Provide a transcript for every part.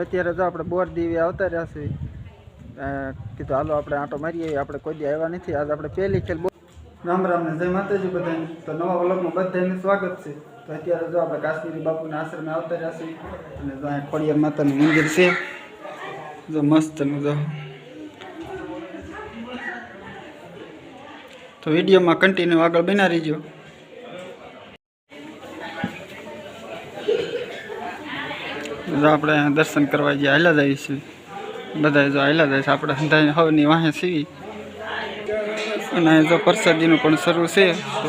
અત્યારે તો આપણે બોર દીવી આવતા રહ્યા છે. કીધું, હાલો, આપણે આંટો મારીએ આપણે કોઈ દી આવ્યા નથી. આજ આપણે પહેલી ખેલ રામ રામ ને જય માતાજી બધાને. તો નવા વ્લોગમાં બધાને સ્વાગત છે. તો અત્યારે જો આપણે કાશ્મીરી બાપુના આશ્રમે આવતા રહ્યા છીએ અને જો અહીંયા ખોડિયાર માતાનું મંદિર છે. જો મસ્તનું જો. તો વિડીયોમાં કન્ટિન્યુ આગળ બનાવી રહીજો. જો આપણે દર્શન કરવા જે હાલ્યા જઈએ છીએ બધા જો હાલ્યા જાય છે. આપણે હંધાઈ હવની વાહે સીવી અને જો પ્રસાદીનું પણ શરૂ છે, તો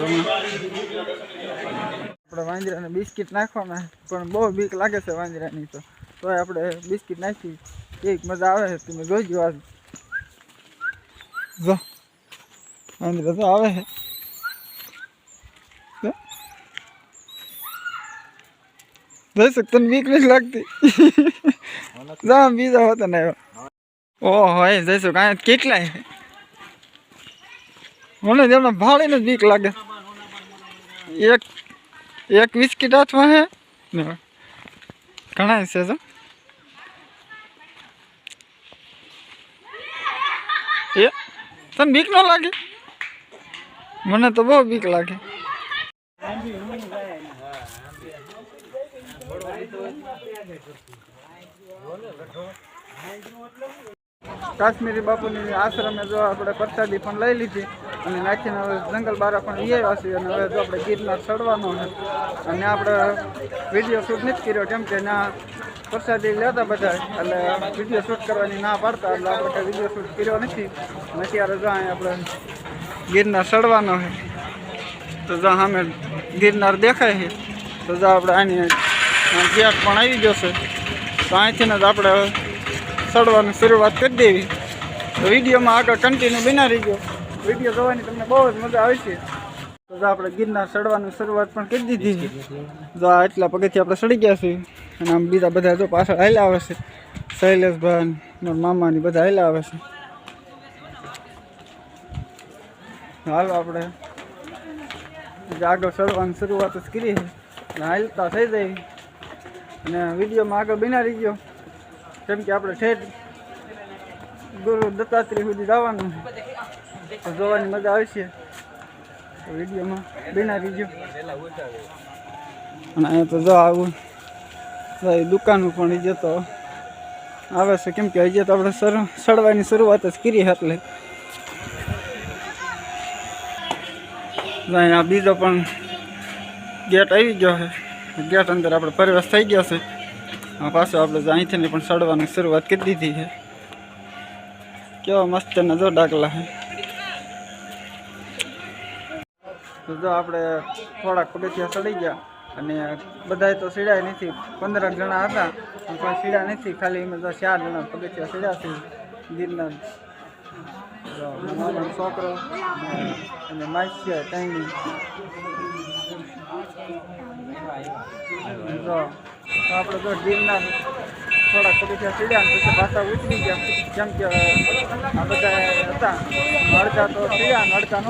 આપણે વાંદરાને બિસ્કિટ નાખવાના, પણ બહુ બીક લાગે છે વાંદરાની તો. તોય આપણે બિસ્કિટ નાખી એક મજા આવે છે, તમે જોઈજો આજ. જો વાંદરા તો આવે છે. જોઈ શક તને બીક નથી લાગતી જા બીજા હોતા ને ઓહો એ જઈશું કાંઈ કેટલાય મને જેમને ભાળીને જ બીક લાગે એક એક બિસ્કિટ હાથમાં હે ને ઘણા છે તો એ તને બીક ન લાગે મને તો બહુ બીક લાગે કાશ્મીરી બાપુની આશ્રમે જો આપણે પ્રસાદી પણ લઈ લીધી અને નાખીને હવે જંગલ બારા પણ આવ્યા છીએ અને હવે જો આપણે ગીરનાર ચડવાનો છે અને આપણે વીડિયો શૂટ નથી કર્યો કેમ કે ના પ્રસાદી લેતા બધા, એટલે વીડિયો શૂટ કરવાની ના પાડતા, એટલે આપણે વીડિયો શૂટ કર્યો નથી. અને અત્યારે જો આપણે ગિરનાર ચડવાનો છે. તો જો સામે ગિરનાર દેખાય છે. તો જો આપણે આની ગેટ પણ આવી જશે. તો અહીંથી જ આપણે ચડવાની શરૂઆત કરી દેવી. તો વિડીયોમાં આગળ કન્ટિન્યુ બના ગયો વીડિયો જોવાની તમને બહુ જ મજા આવશે તો આપણે ગિરનાર ચડવાની શરૂઆત પણ કરી દીધી છે. જો આ એટલા પગથી આપણે ચડી ગયા છીએ. અને આમ બીજા બધા જો પાછળ હાલ્યા આવે છે. શૈલેષભાઈ મામાની બધા હાલ્યા આવે છે. હાલો આપણે આગળ ચડવાની શરૂઆત જ કરી છે. અને હાલતા થઈ જાય. અને વિડીયોમાં આગળ બના રહીજો. કેમ કે આપણે ઠેઠ ગુરુ દત્તાત્રેય સુધી જવાનું તો જોવાની મજા આવશે વિડીયોમાં બના રહીજો. અને અહીંયા તો જો આવું દુકાન પણ જતો આવે છે. કેમ કે હજી તો આપણે સડવાની શરૂઆત જ કરી એટલે. આ બીજો પણ ગેટ આવી ગયો છે. ગેટ અંદર આપણે પ્રવેશ થઈ ગયો છે. પાછો આપણે અહીંથી પણ સડવાની શરૂઆત કરી દીધી છે. કેવા મસ્ત ને જો ડાકલા છે. તો જો આપણે થોડાક પગથિયા ચડી ગયા અને બધાય તો સીડાય નથી. પંદર જણા હતા, પણ કોઈ સીડા નથી. ખાલી એમાં તો ચાર જણા પગથિયા સીડ્યા છે. ગિરનાર. છોકરો અને ટાઈમી જો તો આપણે તો ગીરના થોડાક પગથિયા સીડ્યા ને પછી પાછા ઉતરી ગયા. કેમ કે આ બધા હતા. અડધા તો સીડ્યા ને અડધા ન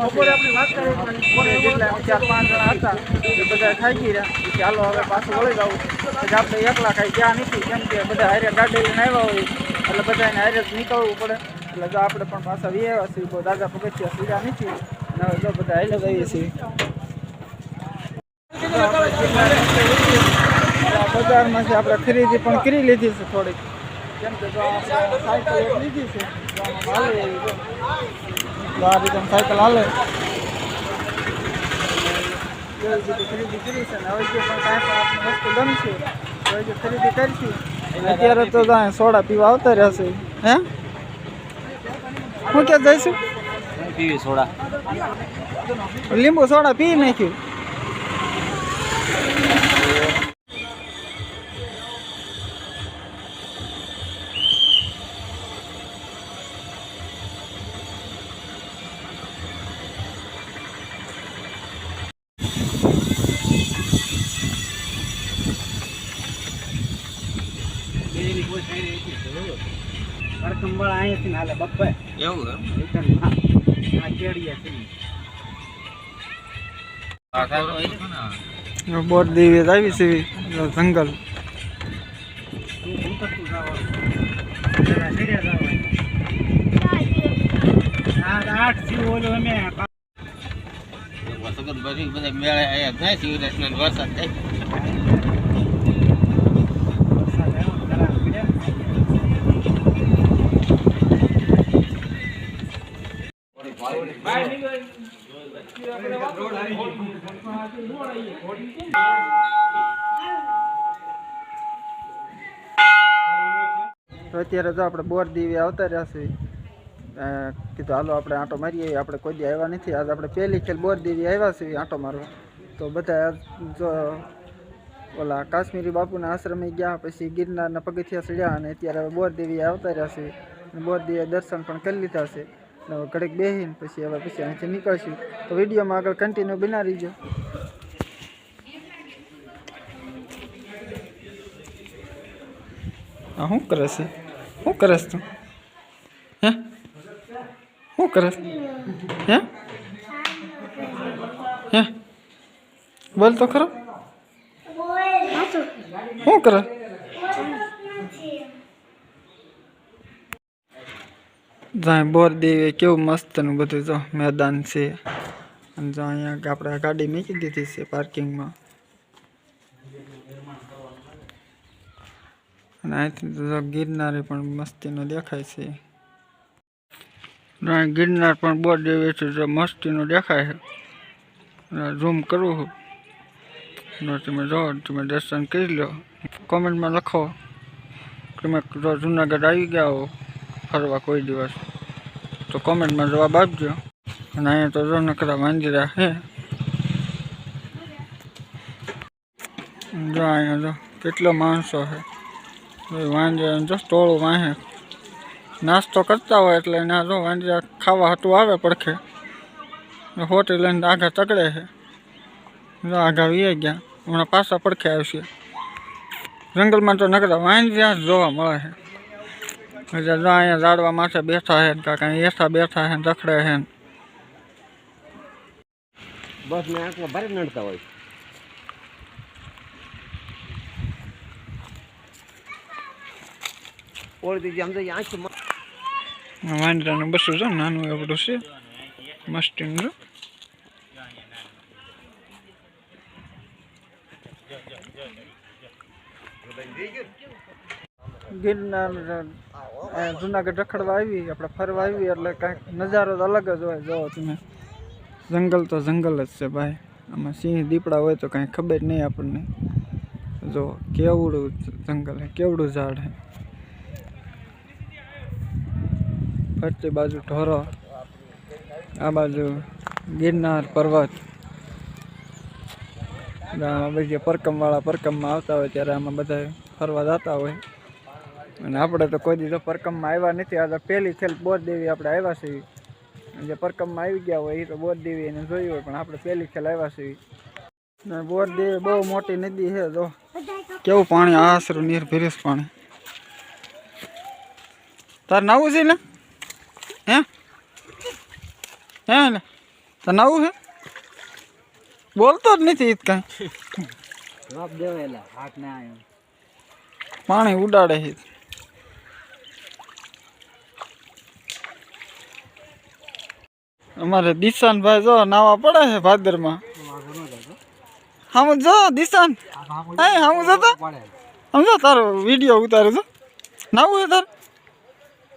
જેટલા ચાર પાંચ જણા હતા. એ બધા ખાઈ ગયા કે હાલો હવે પાછું વળી જવું પછી આપણે એકલા ખાઈ ગયા નથી. કેમ કે બધા હારે ગાડી લઈને આવ્યા હોય. એટલે બધાને હારે જ નીકળવું પડે. એટલે જો આપણે પણ પાછા વી આવ્યા છીએ બહુ દાદા પગથિયા સીડ્યા નથી. અને જો બધા હાલે જઈએ છીએ. બજારમાંથી આપણે ખરીદી પણ કરી લીધી છે થોડીક. કેમ કે જો આપણે સાયકલ લીધી છે હાલે એવી જો. જો આ રીતે સાયકલ હાલે. ખરીદી કરી છે હવે જે પણ કાંઈ પણ આપણે વસ્તુ ગમશે તો હજી ખરીદી કરીશું. અત્યારે તો ત્યાં સોડા પીવા આવતા રહેશે હે? હું ક્યાં જઈશું? પીવી સોડા. લીંબુ સોડા પી નાખ્યું. કડકંબળ અહીંયાથી એવું એમ? આ છે. બોર દેવી આવી છે જંગલ. આઠ આઠ જીવ ઓલો અમે. વસગત બધા મેળે આયા જાય શિવરાજના વરસાદ થાય વરસાદ આવ્યો જરા સીડે અત્યારે તો આપણે બોર દીવી આવતા રહ્યા છે કીધું હાલો આપણે આંટો મારીએ, આપણે કોઈ દી આવ્યા નથી. આજ આપણે પહેલી ખેલ બોર દેવી આવ્યા છીએ આંટો મારવા. તો બધા જો ઓલા કાશ્મીરી બાપુના આશ્રમે ગયા, પછી ગિરનારના પગથિયા ચડ્યા અને અત્યારે બોર દેવી આવતા રહ્યા છે બોર દેવી દર્શન પણ કરી લીધા છે. ઘડીક બેસીને પછી હવે પછી અહીંથી નીકળશું. તો વિડીયોમાં આગળ કન્ટિન્યુ બના રહીજો. આ શું કરસ છે? શું કરસ તું? હે? શું કરસ હે? હે? બોલ તો ખરો. શું કરે? જાય બોરદેવી કેવું મસ્તનું બધું જો મેદાન છે. અને જો અહીંયા આપણે ગાડી મૂકી દીધી છે પાર્કિંગમાં. અને અહીંથી તો ગિરનારે પણ મસ્તીનો દેખાય છે. ગિરનાર પણ બોરદેવી છે જો મસ્તીનો દેખાય છે. ઝૂમ કરવું તમે જો, તમે દર્શન કરી લો. કોમેન્ટમાં લખો. તમે જો જુનાગઢ આવી ગયા હો ફરવા કોઈ દિવસ. તો કોમેન્ટમાં જવાબ આપજો. અને અહીંયા તો જો નકરા મંદિરા છે જો અહીંયા જો કેટલો માણસો છે. વાંજરા જો ટોળું વાંહે. નાસ્તો કરતા હોય એટલે ના જો વાંજરા ખાવા હતું આવે પડખે. ને હોટી લઈને આગા તકડે છે. જો આગા વીએ ગયા. હમણાં પાછા પડખે આવશે. જંગલમાં તો નકરા વાંજરા જ જોવા મળે છે. એટલે જો અહીંયા ઝાડવા માથે બેઠા હે કા કઈ એસા બેઠા હે રખડે હે બસ મેં આંખમાં ભારે નડતા હોય. વાંદરાનું બસું છે નાનું એવડું છે. છે. ગિરનાર જુનાગઢ રખડવા આવી, આપણે ફરવા આવી, એટલે કાંઈક નજારો તો અલગ જ હોય. જોવો તમે જંગલ તો જંગલ જ છે ભાઈ. આમાં સિંહ દીપડા હોય તો કાંઈ ખબર નહીં આપણને. જો કેવડું જંગલ હે, કેવડું ઝાડ હે. ફરતી બાજુ ઢોરો, આ બાજુ ગિરનાર પર્વત. આમાં બધી પરકમવાળા પરકમમાં આવતા હોય ત્યારે આમાં બધા ફરવા જતા હોય. અને આપણે તો કોઈ દિવસ પરકમમાં આવ્યા નથી. આ તો પહેલી ખેલ બોર દેવી આપણે આવ્યા છીએ. જે પરકમમાં આવી ગયા હોય એ તો બોર દેવી એને જોયું હોય પણ આપણે પહેલી ખેલ આવ્યા છીએ. ને બોર દેવી બહુ મોટી નદી છે જો. કેવું પાણી આશરું નીર ભીરીસ પાણી. તાર નાવું છે ને? હે? હે ને? તાર નાવું છે? બોલતો જ નથી ઈદ કાંઈ. પાણી ઉડાડે છે. અમારે દિશાનભાઈ જો નાવા પડે છે ભાદરમાં. હમ જો દિશાન. હા હમ જો તો. સમજો તારો વીડિયો ઉતારે છો. નાવું છે તાર.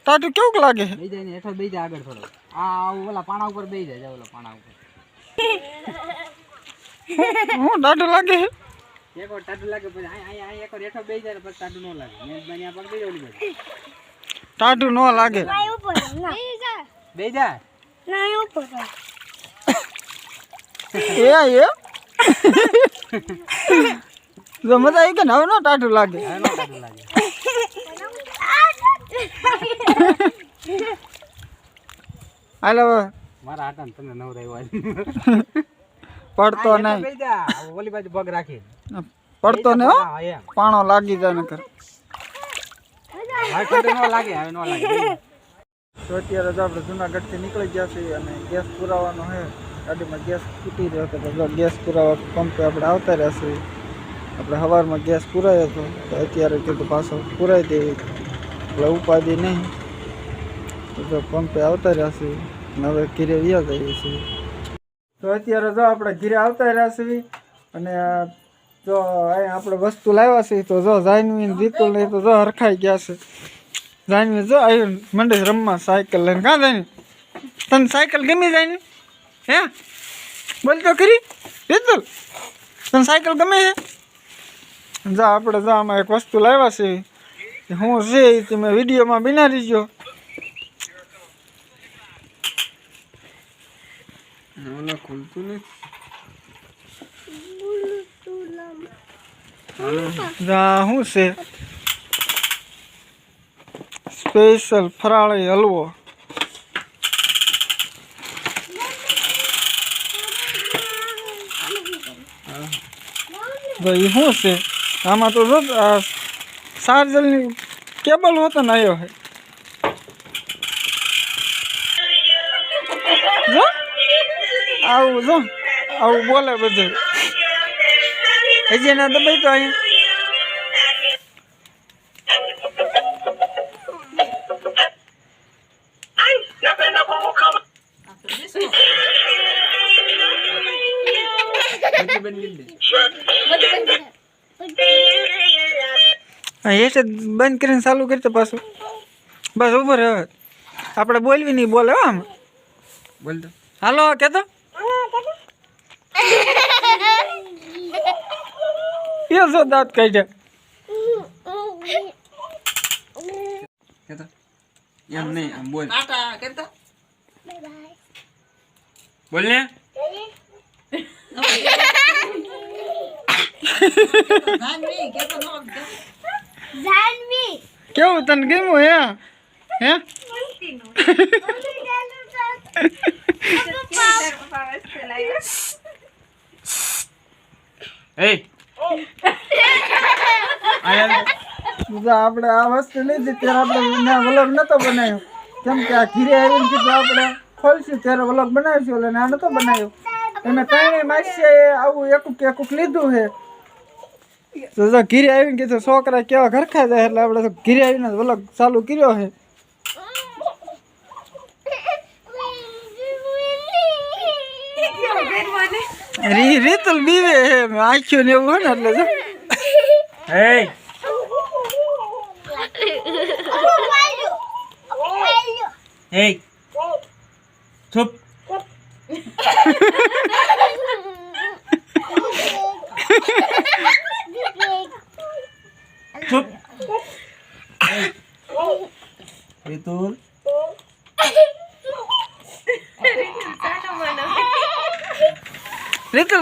ટાટું કેવું લાગે? છે જાય ને હેઠળ બે જાય આગળ થોડો. આ ઓલા પાણા ઉપર બે જાય ઓલા પાણા ઉપર. હું ટાટું લાગે છે? એક વાર ટાટું ને પછી ટાટું ન લાગે. બે જાય? ઓલી બાજુ ટાટું ન લાગે બે જાય એ? એ જો મજા આવી કે ને હવે નો ટાટું લાગે? હાલો મારા હાટા ને તમે નવરાયો આજ પડતો નહીં. ઓલી બાજુ પગ રાખી પડતો ને પાણો લાગી જાય નકર. લાગે હવે ન લાગે. તો અત્યારે તો આપણે જુનાગઢથી નીકળી ગયા છીએ અને ગેસ પુરાવાનો છે ગાડીમાં ગેસ તૂટી રહ્યો હતો. તો ગેસ પુરાવા પંપે આપણે આવતા રહ્યા છીએ. આપણે સવારમાં ગેસ પુરાયો હતો. તો અત્યારે કીધું પાછો પુરાઈ દેવી. એટલે ઉપાધિ નહીં. તો પંપે આવતા રહ્યા છીએ હવે ઘીરે વ્યા જઈએ છીએ. તો અત્યારે જો આપણે ઘીરે આવતા રહ્યા છીએ અને જો અહીંયા આપણે વસ્તુ લાવ્યા છે તો જો જાનવી રીતુલ નહીં તો જો હરખાઈ ગયા છે. જાનવી જો આવ્યો મંડે રમવા સાયકલ લઈને. કાં જાની તને સાયકલ ગમી જાય ને હે? બોલ તો ખરી. રીતુલ તને સાયકલ ગમે હે? જા આપણે જા આમાં એક વસ્તુ લાવ્યા છે. હું છે એ તમે વિડીયોમાં બિનારી જો ઓલા ખુલતું નથી. જા શું છે? સ્પેશિયલ ફરાળી હલવો. ભાઈ શું છે? આમાં તો જો આ ચાર્જરની કેબલ હોતો ને આવ્યો હે. જો, આવું જો, આવું બોલે બધું. હજી ના દબાઈ તો અહીંયા. હા એ છે બંધ કરીને ચાલુ કરી તો પાછું. બસ ઊભો રહે હવે. આપણે બોલવી નહીં બોલે હો આમ. બોલ તો. હાલો કેતો? એ જો દાંત કાઢ્યા? કેતો? એમ નહીં આમ બોલ. બોલ ને. જાનવી. કેવું તને કેવું હે? હે? આપણે આ વસ્તુ લીધી ત્યારે આપણે વલગ નતો બનાવ્યો. કેમ કે આ ઘીરે આવીને કીધું આપણે ખોલશું ત્યારે વ્લોગ બનાવીશું એટલે આ નતો બનાવ્યો. એને ત્રણેય માસીએ આવું એકુક એકુક લીધું છે. તો જો ઘીરે આવીને કીધું, છોકરા કેવા ઘરખા જાય એટલે આપણે તો ઘીરે આવીને બોલો ચાલુ કર્યો છે. રી, રીતલ બીવે હે આંખ્યું ને એવું હોય ને એટલે જો. હે એ ચૂપ.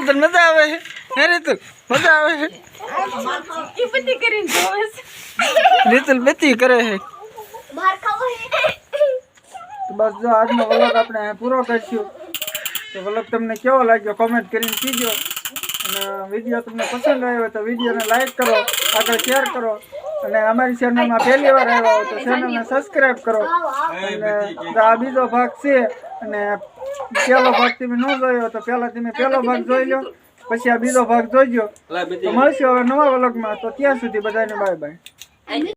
રીતુલ તને મજા આવે છે. હે રીતુલ મજા આવે છે. રીતુલ બધી કરે છે. બહાર ખાવો તો બસ જો આજનો વ્લોગ આપણે અહીંયા પૂરો કરશું. તો વ્લોગ તમને કેવો લાગ્યો કોમેન્ટ કરીને કીજો. અને વીડિયો તમને પસંદ આવ્યો તો વિડીયોને લાઈક કરો આગળ શેર કરો. અને અમારી ચેનલમાં પહેલી વાર આવ્યા હો તો ચેનલને સબસ્ક્રાઈબ કરો. અને આ બીજો ભાગ છે. અને પહેલો ભાગ તમે ન જોયો તો પહેલા તમે પહેલો ભાગ જોઈ લો. પછી આ બીજો ભાગ જોઈજો તો મળશું હવે નવા વ્લોગમાં. તો ત્યાં સુધી બધાને બાય બાય.